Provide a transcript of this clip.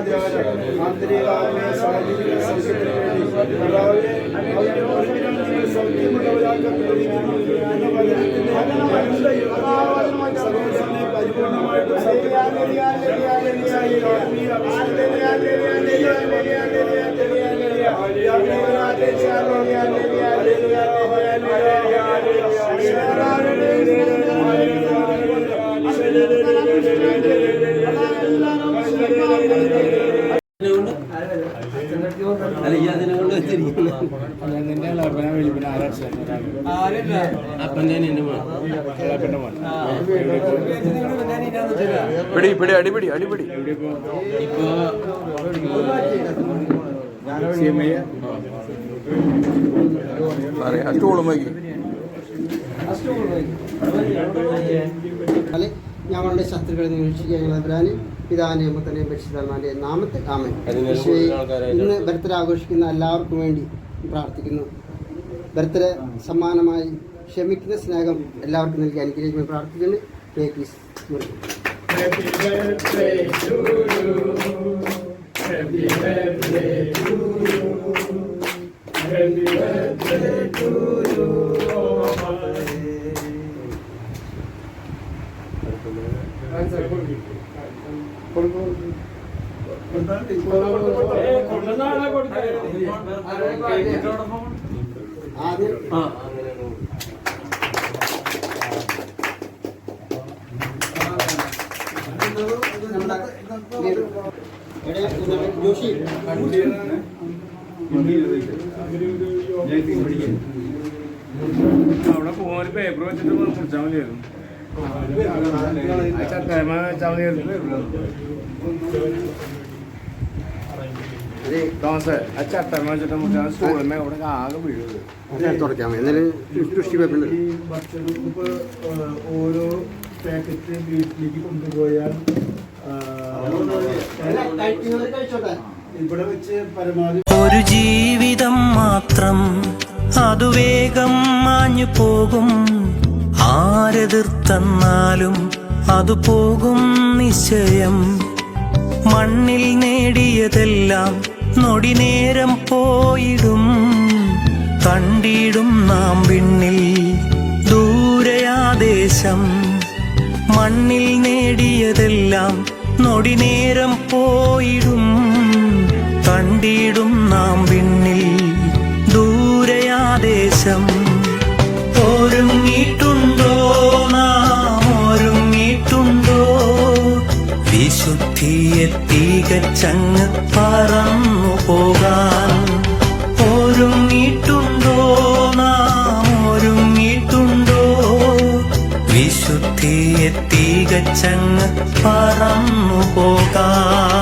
സൗഖ്യത്തിന് കഴിയുന്നു എന്ന വചനത്തിന്റെ അനന്ത യുഗനാഥൻ അല്ല ഈ അതിനെ കൊണ്ട് വെച്ചിരിക്കുന്നത്. അപ്പന്റെ എന്റെ മോൻ പിടി പിടി അടിപിടി അടിപിടി. ഇപ്പൊ പറയാ. സ്റ്റൂളും വൈകി. അല്ലെ? ഞങ്ങളുടെ ശത്രുക്കളെ നിരീക്ഷിക്കുക ഞങ്ങളെ പിതാവിനെ പുത്രനെയും പരിശുദ്ധന്മാരുടെ നാമത്തിൽ ആമൻ. പക്ഷേ ഇന്ന് ബർത്ത്ഡേ ആഘോഷിക്കുന്ന എല്ലാവർക്കും വേണ്ടി പ്രാർത്ഥിക്കുന്നു. ബർത്ത്ഡേ സമ്മാനമായി ക്ഷമിക്കുന്ന സ്നേഹം എല്ലാവർക്കും നൽകി അനുഗ്രഹിക്കുമെന്ന് പ്രാർത്ഥിക്കുന്നു. ടേക്കീസ് Happy birthday to നമ്മുടെ ജോഷി അവിടെ ഒരു പേപ്പർ വെച്ചിട്ട് വെച്ചാൽ മതിയായിരുന്നു. ഓരോ പാക്കറ്റ് വീട്ടിലേക്ക് കൊണ്ടുപോയാൽ ഇവിടെ വെച്ച് പരമാവധി ഒരു ജീവിതം മാത്രം അതുവേഗം മാഞ്ഞു പോകും ആരെതിർത്തെന്നാലും അത് പോകും നിശ്ചയം. മണ്ണിൽ നേടിയതെല്ലാം നൊടി നേരം പോയിടും. കണ്ടിടും നാം പിന്നിൽ ദൂരയാദേശം മണ്ണിൽ നേടിയതെല്ലാം നൊടി നേരം പോയിടും. വിശുദ്ധിയെ തികച്ചങ്ങ് പറന്നു പോകാൻ. ഒരുങ്ങിയിട്ടുണ്ടോ നാം? ഒരുങ്ങിയിട്ടുണ്ടോ? വിശുദ്ധിയെ തികച്ചങ്ങ് പറന്നു പോകാൻ.